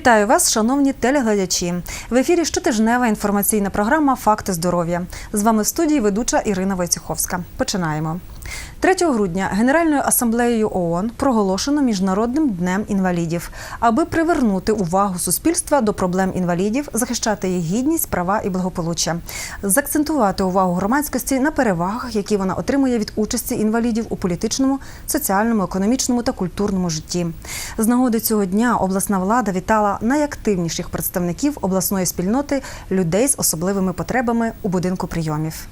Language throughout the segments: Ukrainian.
Вітаю вас, шановні телеглядачі. В ефірі щотижнева інформаційна програма Факти здоров'я. З вами в студії ведуча Ірина Войцеховська. Починаємо. 3 грудня Генеральною асамблеєю ООН проголошено Міжнародним днем інвалідів, аби привернути увагу суспільства до проблем інвалідів, захищати їх гідність, права і благополуччя, закцентувати увагу громадськості на перевагах, які вона отримує від участі інвалідів у політичному, соціальному, економічному та культурному житті. З нагоди цього дня обласна влада вітала найактивніших представників обласної спільноти людей з особливими потребами у будинку прийомів.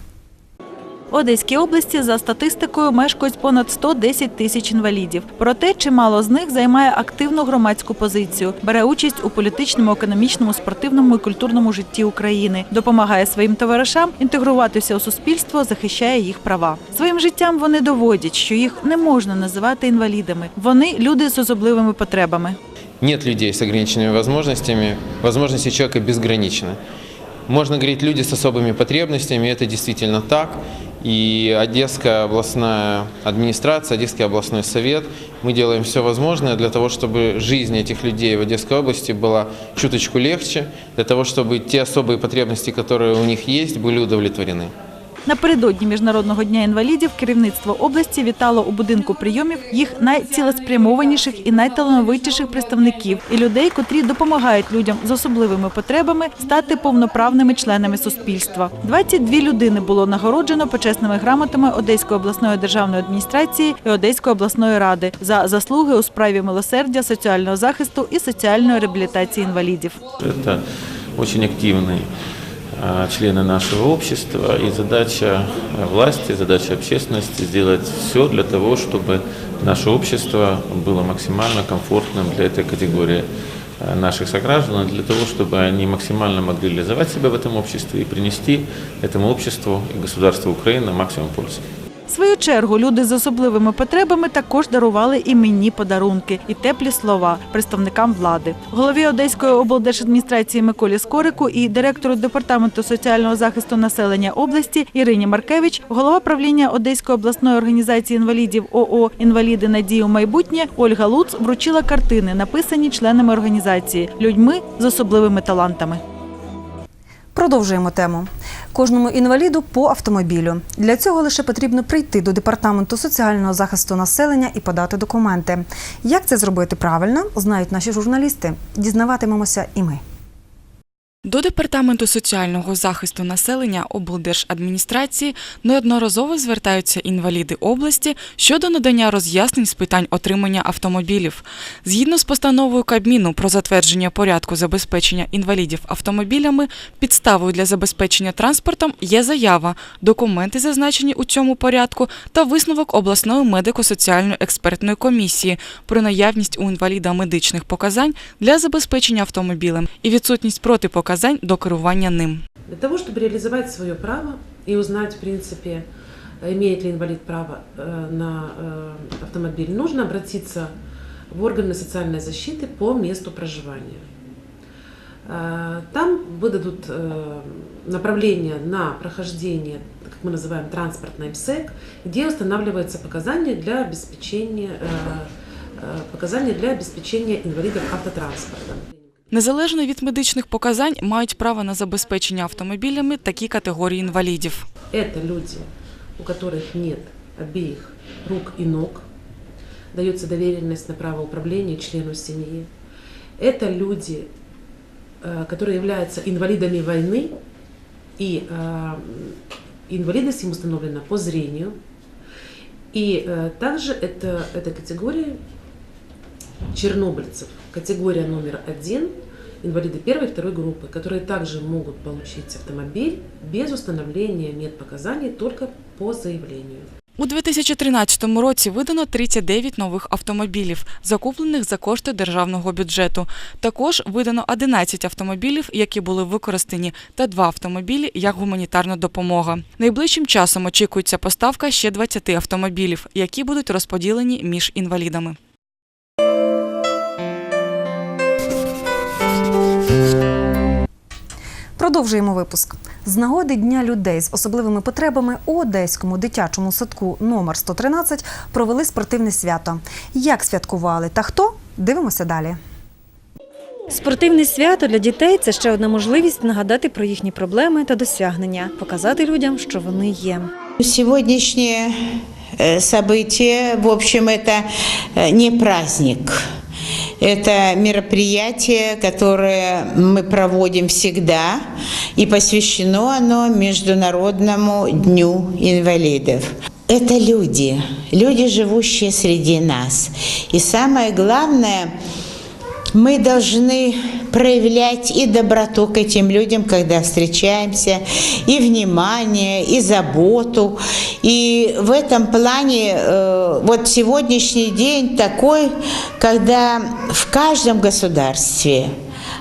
В Одеській області за статистикою мешкають понад 110 тисяч інвалідів. Проте чимало з них займає активну громадську позицію, бере участь у політичному, економічному, спортивному і культурному житті України, допомагає своїм товаришам інтегруватися у суспільство, захищає їх права. Своїм життям вони доводять, що їх не можна називати інвалідами. Вони люди з особливими потребами. Нет людей с ограниченными возможностями. Возможности человека безграничны. Можно говорить люди с особыми потребностями, это действительно так. И Одесская областная администрация, Одесский областной совет, мы делаем все возможное для того, чтобы жизнь этих людей в Одесской области была чуточку легче, для того, чтобы те особые потребности, которые у них есть, были удовлетворены. Напередодні міжнародного дня інвалідів керівництво області вітало у будинку прийомів їх найцілеспрямованіших і найталановитіших представників і людей, котрі допомагають людям з особливими потребами стати повноправними членами суспільства. 22 людини було нагороджено почесними грамотами Одеської обласної державної адміністрації і Одеської обласної ради за заслуги у справі милосердя, соціального захисту і соціальної реабілітації інвалідів. Это очень активные а, члены нашего общества, и задача а, власти, задача общественности сделать все для того, чтобы наше общество было максимально комфортным для этой категории а, наших сограждан, для того, чтобы они максимально могли реализовать себя в этом обществе и принести этому обществу и государству Украины максимум пользы. Свою чергу люди з особливими потребами також дарували іменні подарунки і теплі слова представникам влади. Голові Одеської облдержадміністрації Миколі Скорику і директору департаменту соціального захисту населення області Ірині Маркевич, голова правління Одеської обласної організації інвалідів ООО Інваліди надію майбутнє Ольга Луц вручила картини, написані членами організації людьми з особливими талантами. Продовжуємо тему. Кожному інваліду по автомобілю. Для цього лише потрібно прийти до департаменту соціального захисту населення і подати документи. Як це зробити правильно, знають наші журналісти. Дізнаватимемося і ми. До департаменту соціального захисту населення облдержадміністрації неодноразово звертаються інваліди області щодо надання роз'яснень з питань отримання автомобілів. Згідно з постановою Кабміну про затвердження порядку забезпечення інвалідів автомобілями, підставою для забезпечення транспортом є заява, документи, зазначені у цьому порядку, та висновок обласної медико-соціальної експертної комісії про наявність у інваліда медичних показань для забезпечення автомобілем і відсутність протипоказань до керування ним. Для того, чтобы реализовать свое право и узнать, в принципе, имеет ли инвалид право э, на э, автомобиль, нужно обратиться в органы социальной защиты по месту проживания. Э, Там выдадут э, направление на прохождение, как мы называем, транспортный МСЭК, где устанавливаются показания для обеспечения, э, э, показания для обеспечения инвалидов автотранспорта. Незалежно від медичних показань мають право на забезпечення автомобілями такі категорії інвалідів. Это люди, у которых нет обеих рук и ног, дается доверенность на право управления члену семьи. Это люди, э, которые являются инвалидами войны, и э, инвалидность им установлена по зрению. И э, также это, эта категория чернобыльцев, категория номер один, инвалиды первой и второй группы, которые также могут получить автомобиль без установления медпоказаний только по заявлению. У 2013 році видано 39 нових автомобілів, закуплених за кошти державного бюджету. Також видано 11 автомобілів, які були використані, та два автомобілі як гуманітарна допомога. Найближчим часом очікується поставка ще 20 автомобілів, які будуть розподілені між інвалідами. Продовжуємо випуск. З нагоди Дня людей з особливими потребами у Одеському дитячому садку номер 113 провели спортивне свято. Як святкували та хто? Дивимося далі. Спортивне свято для дітей це ще одна можливість нагадати про їхні проблеми та досягнення, показати людям, що вони є. Сегодняшнее э, событие, в общем, это э, не праздник. Это мероприятие, которое мы проводим всегда, и посвящено оно Международному дню инвалидов. Это люди, люди, живущие среди нас. И самое главное, мы должны проявлять и доброту к этим людям, когда встречаемся, и внимание, и заботу. И в этом плане э, вот сегодняшний день такой, когда в каждом государстве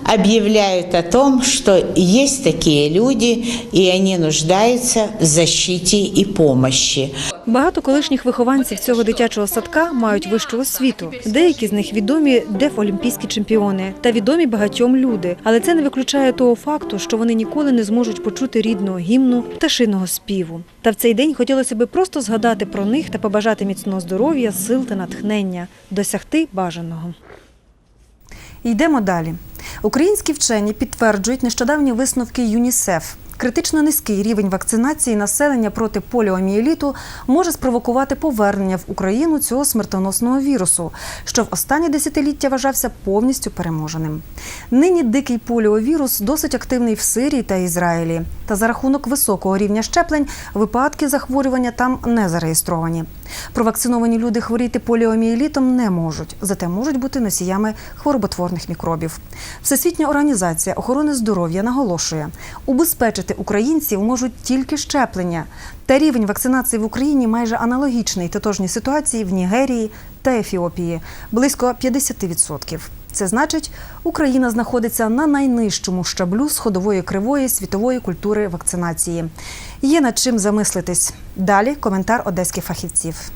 объявляют о том, что есть такие люди, и они нуждаются в защите и помощи. Багато колишніх вихованців цього дитячого садка мають вищу освіту. Деякі з них відомі дефолімпійські чемпіони та відомі багатьом люди. Але це не виключає того факту, що вони ніколи не зможуть почути рідного гімну пташиного співу. Та в цей день хотілося би просто згадати про них та побажати міцного здоров'я, сил та натхнення, досягти бажаного. Йдемо далі. Українські вчені підтверджують нещодавні висновки ЮНІСЕФ. Критично низький рівень вакцинації населення проти поліомієліту може спровокувати повернення в Україну цього смертоносного вірусу, що в останні десятиліття вважався повністю переможеним. Нині дикий поліовірус досить активний в Сирії та Ізраїлі. Та за рахунок високого рівня щеплень випадки захворювання там не зареєстровані. Провакциновані люди хворіти поліомієлітом не можуть, зате можуть бути носіями хвороботворних мікробів. Всесвітня організація охорони здоров'я наголошує, убезпечити українців можуть тільки щеплення. Та рівень вакцинації в Україні майже аналогічний тотожній ситуації в Нігерії та Ефіопії близько 50%. Це значить, Україна знаходиться на найнижчому щаблю сходової кривої світової культури вакцинації. Є над чим замислитись. Далі коментар одеських фахівців.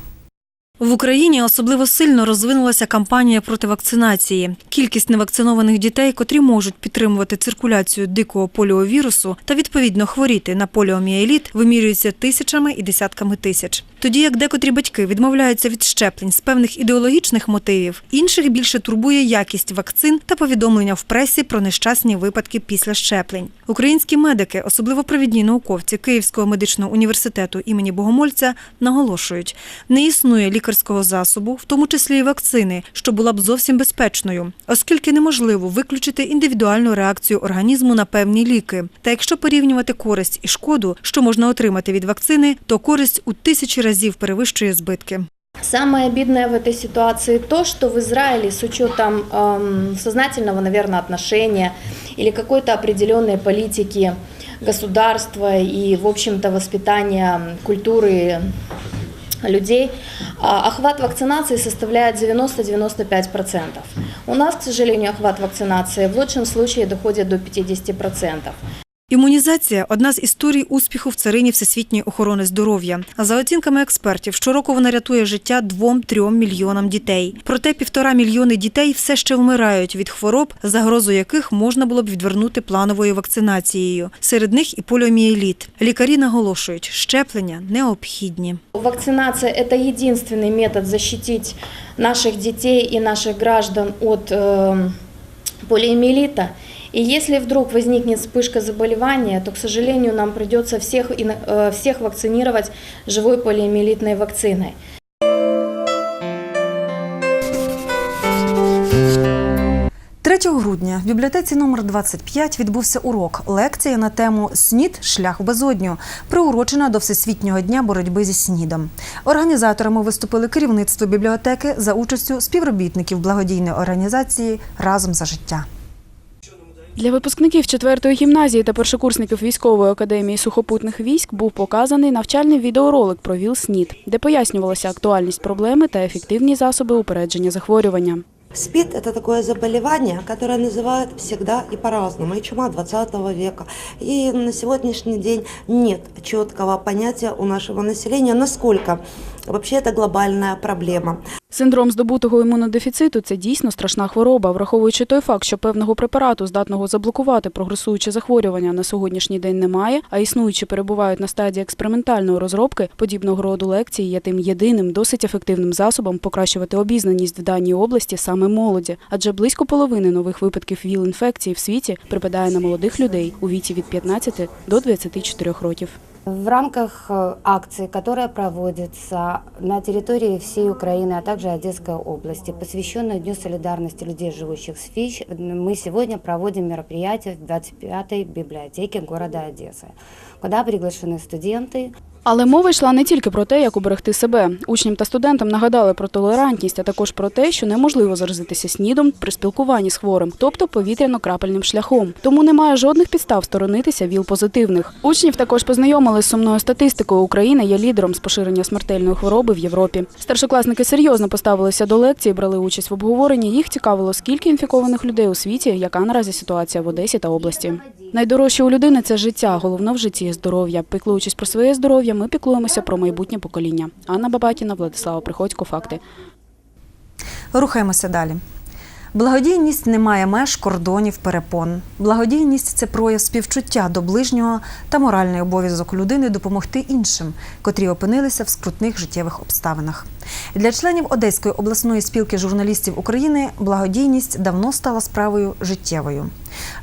В Україні особливо сильно розвинулася кампанія проти вакцинації. Кількість невакцинованих дітей, котрі можуть підтримувати циркуляцію дикого поліовірусу та відповідно хворіти на поліомієліт, вимірюється тисячами і десятками тисяч. Тоді як декотрі батьки відмовляються від щеплень з певних ідеологічних мотивів, інших більше турбує якість вакцин та повідомлення в пресі про нещасні випадки після щеплень. Українські медики, особливо провідні науковці Київського медичного університету імені Богомольця, наголошують, не існує лікарського засобу, в тому числі і вакцини, що була б зовсім безпечною, оскільки неможливо виключити індивідуальну реакцію організму на певні ліки. Та якщо порівнювати користь і шкоду, що можна отримати від вакцини, то користь у тисячі разів перевищує збитки. Самое обидное в этой ситуации то, что в Израиле с учетом эм, сознательного, наверное, отношения или какой-то определенной политики государства и, в общем-то, воспитания культуры людей, а, охват вакцинации составляет 90-95%. У нас, к сожалению, охват вакцинации в лучшем случае доходит до 50%. Імунізація одна з історій успіху в царині всесвітньої охорони здоров'я. А за оцінками експертів, щороку вона рятує життя двом-трьом мільйонам дітей. Проте півтора мільйони дітей все ще вмирають від хвороб, загрозу яких можна було б відвернути плановою вакцинацією. Серед них і поліомієліт. Лікарі наголошують, щеплення необхідні. Вакцинация – это единственный метод защитить наших детей и наших граждан от э, полиомиелита. И если вдруг возникнет вспышка заболевания, то, к сожалению, нам придется всех, э, всех вакцинировать живой полиомиелитной вакциной. – 3 грудня в бібліотеці номер 25 відбувся урок лекція на тему СНІД шлях в безодню, приурочена до Всесвітнього дня боротьби зі СНІДом. Організаторами виступили керівництво бібліотеки за участю співробітників благодійної організації Разом за життя. Для випускників 4-ї гімназії та першокурсників військової академії сухопутних військ був показаний навчальний відеоролик про ВІЛ-СНІД, де пояснювалася актуальність проблеми та ефективні засоби упередження захворювання. СПИД – это такое заболевание, которое называют всегда и по-разному, и чума 20 века. И на сегодняшний день нет четкого понятия у нашего населения, насколько Вообще это глобальная проблема. Синдром здобутого імунодефіциту це дійсно страшна хвороба, враховуючи той факт, що певного препарату, здатного заблокувати прогресуюче захворювання, на сьогоднішній день немає, а існуючі перебувають на стадії експериментальної розробки. Подібного роду лекції є тим єдиним досить ефективним засобом покращувати обізнаність в даній області саме молоді, адже близько половини нових випадків ВІЛ-інфекції в світі припадає на молодих людей у віці від 15 до 24 років. В рамках э, акции, которая проводится на территории всей Украины, а также Одесской области, посвященной Дню солидарности людей, живущих с ВИЧ, мы сегодня проводим мероприятие в 25-й библиотеке города Одессы, куда приглашены студенты, але мова йшла не тільки про те, як уберегти себе. Учням та студентам нагадали про толерантність, а також про те, що неможливо заразитися снідом при спілкуванні з хворим, тобто повітряно-крапельним шляхом. Тому немає жодних підстав сторонитися ВІЛ-позитивних. Учнів також познайомили з сумною статистикою. Україна є лідером з поширення смертельної хвороби в Європі. Старшокласники серйозно поставилися до лекції, брали участь в обговоренні. Їх цікавило, скільки інфікованих людей у світі, яка наразі ситуація в Одесі та області. Найдорожче у людини це життя. Головне в житті здоров'я. Піклуючись про своє здоров'я, ми піклуємося про майбутнє покоління. Анна Бабатіна, Владислава Приходько. Факти. Рухаємося далі. Благодійність не має меж, кордонів, перепон. Благодійність це прояв співчуття до ближнього та моральний обов'язок людини допомогти іншим, котрі опинилися в скрутних життєвих обставинах. Для членів Одеської обласної спілки журналістів України благодійність давно стала справою життєвою.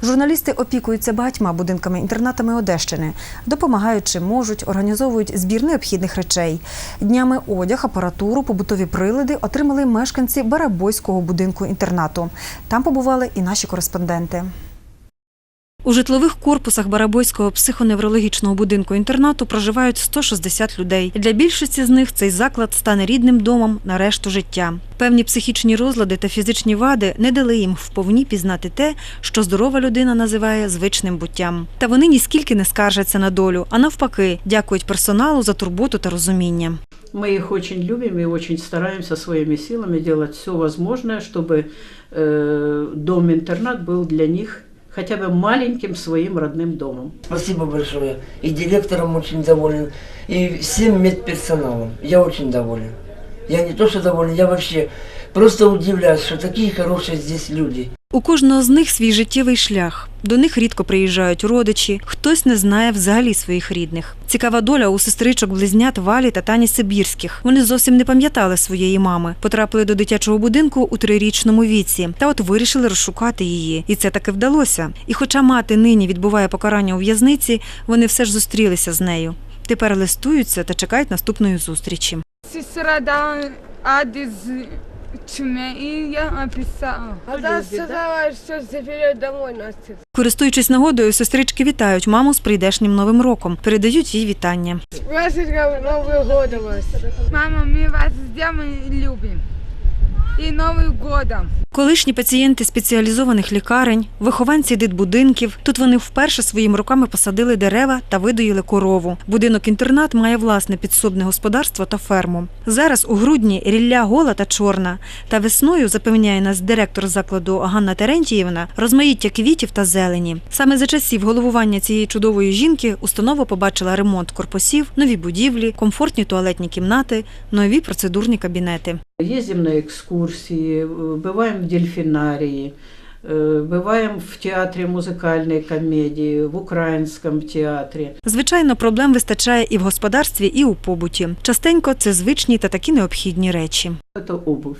Журналісти опікуються багатьма будинками-інтернатами Одещини, допомагають чи можуть, організовують збір необхідних речей. Днями одяг, апаратуру, побутові прилади отримали мешканці Барабойського будинку інтернату. Там побували і наші кореспонденти. У житлових корпусах Барабойського психоневрологічного будинку інтернату проживають 160 людей. Для більшості з них цей заклад стане рідним домом на решту життя. Певні психічні розлади та фізичні вади не дали їм вповні пізнати те, що здорова людина називає звичним буттям. Та вони ніскільки не скаржаться на долю, а навпаки, дякують персоналу за турботу та розуміння. Мы их очень любим и очень стараемся своими силами делать все возможное, чтобы э, дом-интернат был для них хотя бы маленьким своим родным домом. Спасибо большое. И директором очень доволен, и всем медперсоналом. Я очень доволен. Я не то что доволен, я вообще просто удивляюсь, что такие хорошие здесь люди. У кожного з них свій життєвий шлях. До них рідко приїжджають родичі, хтось не знає взагалі своїх рідних. Цікава доля у сестричок близнят Валі та Тані Сибірських. Вони зовсім не пам'ятали своєї мами. Потрапили до дитячого будинку у трирічному віці, та от вирішили розшукати її. І це таки вдалося. І хоча мати нині відбуває покарання у в'язниці, вони все ж зустрілися з нею. Тепер листуються та чекають наступної зустрічі. Сестра дала адрес чуме, и я написала. Она сказала, що заберет домой нас. Користуючись нагодою, сестрички вітають маму з прийдешнім новим роком, передають їй вітання. Праздником Новий год вас. Мама, ми вас з и любим. И Новым годом. Колишні пацієнти спеціалізованих лікарень, вихованці дитбудинків. Тут вони вперше своїми руками посадили дерева та видоїли корову. Будинок-інтернат має власне підсобне господарство та ферму. Зараз у грудні рілля гола та чорна. Та весною, запевняє нас директор закладу Ганна Терентіївна, розмаїття квітів та зелені. Саме за часів головування цієї чудової жінки установа побачила ремонт корпусів, нові будівлі, комфортні туалетні кімнати, нові процедурні кабінети. Ездим на экскурсии, э, бываем в дельфинарии, э, бываем в театре музыкальной комедии, в украинском театре. Звичайно, проблем вистачає і в господарстві, і у побуті. Частенько це звичні та такі необхідні речі. Это обувь.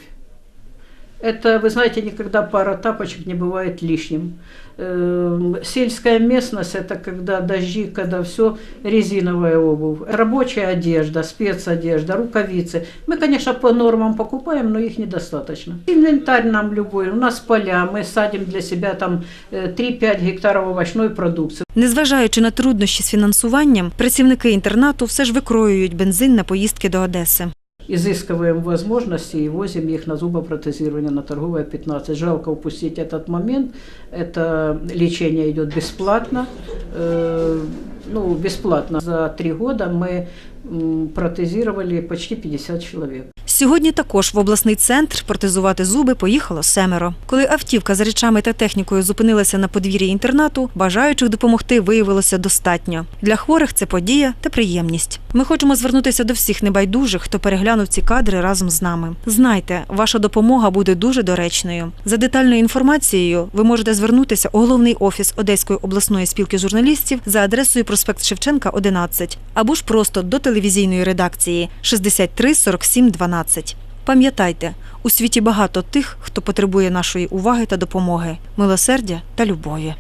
Это, вы знаете, никогда пара тапочек не бывает лишним. Эм, Сельская местность – это когда дожди, когда все резиновая обувь. Рабочая одежда, спецодежда, рукавицы. Мы, конечно, по нормам покупаем, но их недостаточно. Инвентарь нам любой. У нас поля, мы садим для себя там э, 3-5 гектаров овощной продукции. Незважаючи на труднощі з фінансуванням, працівники інтернату все ж викроюють бензин на поїздки до Одеси. изыскиваем возможности и возим их на зубопротезирование на торговое 15. Жалко упустить этот момент. Это лечение идет бесплатно. Э, ну, бесплатно. За три года мы м, протезировали почти 50 человек. Сьогодні також в обласний центр протезувати зуби поїхало семеро. Коли автівка з речами та технікою зупинилася на подвір'ї інтернату, бажаючих допомогти виявилося достатньо. Для хворих це подія та приємність. Ми хочемо звернутися до всіх небайдужих, хто переглянув ці кадри разом з нами. Знайте, ваша допомога буде дуже доречною. За детальною інформацією ви можете звернутися у головний офіс Одеської обласної спілки журналістів за адресою проспект Шевченка, 11, або ж просто до телевізійної редакції 63 47 12. Пам'ятайте, у світі багато тих, хто потребує нашої уваги та допомоги, милосердя та любові.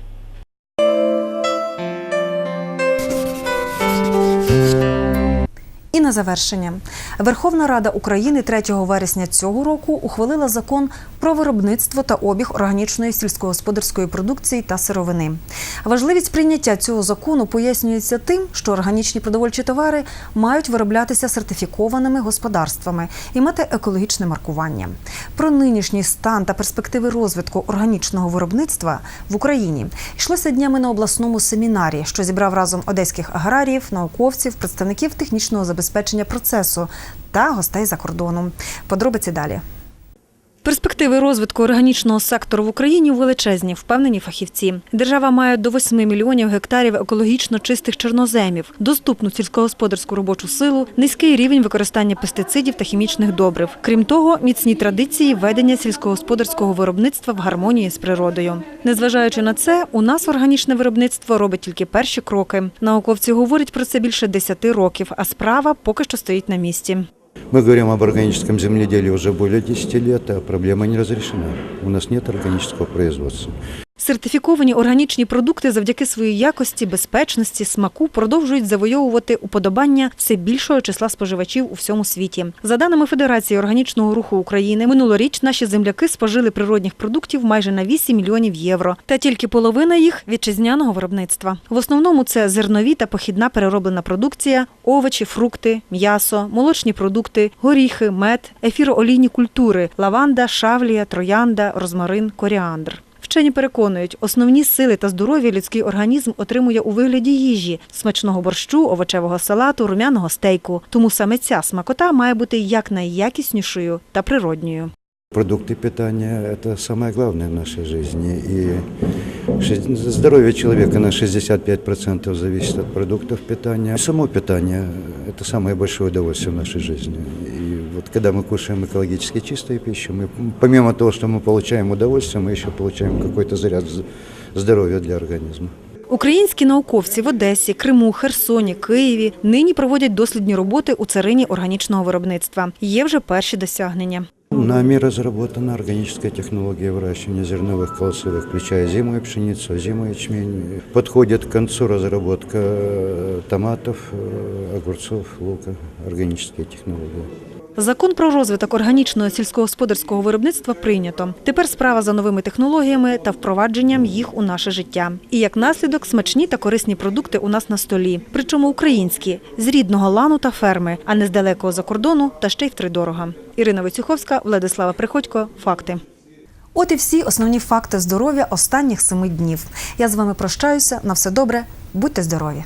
І на завершення Верховна Рада України 3 вересня цього року ухвалила закон про виробництво та обіг органічної сільськогосподарської продукції та сировини. Важливість прийняття цього закону пояснюється тим, що органічні продовольчі товари мають вироблятися сертифікованими господарствами і мати екологічне маркування. Про нинішній стан та перспективи розвитку органічного виробництва в Україні йшлося днями на обласному семінарі, що зібрав разом одеських аграріїв, науковців, представників технічного забезпечення процесу та гостей за кордоном. Подробиці далі. Перспективи розвитку органічного сектору в Україні величезні, впевнені фахівці. Держава має до 8 мільйонів гектарів екологічно чистих чорноземів, доступну сільськогосподарську робочу силу, низький рівень використання пестицидів та хімічних добрив. Крім того, міцні традиції ведення сільськогосподарського виробництва в гармонії з природою. Незважаючи на це, у нас органічне виробництво робить тільки перші кроки. Науковці говорять про це більше 10 років, а справа поки що стоїть на місці. Мы говорим об органическом земледелии уже более 10 лет, а проблема не разрешена. У нас нет органического производства. Сертифіковані органічні продукти завдяки своїй якості, безпечності, смаку продовжують завойовувати уподобання все більшого числа споживачів у всьому світі. За даними Федерації органічного руху України, минулоріч наші земляки спожили природних продуктів майже на 8 мільйонів євро, та тільки половина їх вітчизняного виробництва. В основному це зернові та похідна перероблена продукція, овочі, фрукти, м'ясо, молочні продукти, горіхи, мед, ефіроолійні культури, лаванда, шавлія, троянда, розмарин, коріандр. Вчені переконують, основні сили та здоров'я людський організм отримує у вигляді їжі, смачного борщу, овочевого салату, румяного стейку. Тому саме ця смакота має бути якнайякіснішою та природньою. Продукты питания – это самое главное в нашей жизни. И шесть- здоровье человека на 65% зависит от продуктов питания. Само питание – это самое большое удовольствие в нашей жизни. И вот когда мы кушаем экологически чистую пищу, мы помимо того, что мы получаем удовольствие, мы еще получаем какой-то заряд з- здоровья для организма. Українські науковці в Одесі, Криму, Херсоні, Києві нині проводять дослідні роботи у царині органічного виробництва. Є вже перші досягнення. Нами разработана органическая технология выращивания зерновых колосовых, включая зимую пшеницу, зимую ячмень. Подходит к концу разработка э, томатов, э, огурцов, лука, органические технологии. Закон про розвиток органічного сільськогосподарського виробництва прийнято. Тепер справа за новими технологіями та впровадженням їх у наше життя. І як наслідок смачні та корисні продукти у нас на столі, причому українські з рідного лану та ферми, а не з далекого за кордону та ще й втридорога. Ірина Вицюховська, Владислава Приходько. Факти. От і всі основні факти здоров'я останніх семи днів. Я з вами прощаюся. На все добре, будьте здорові!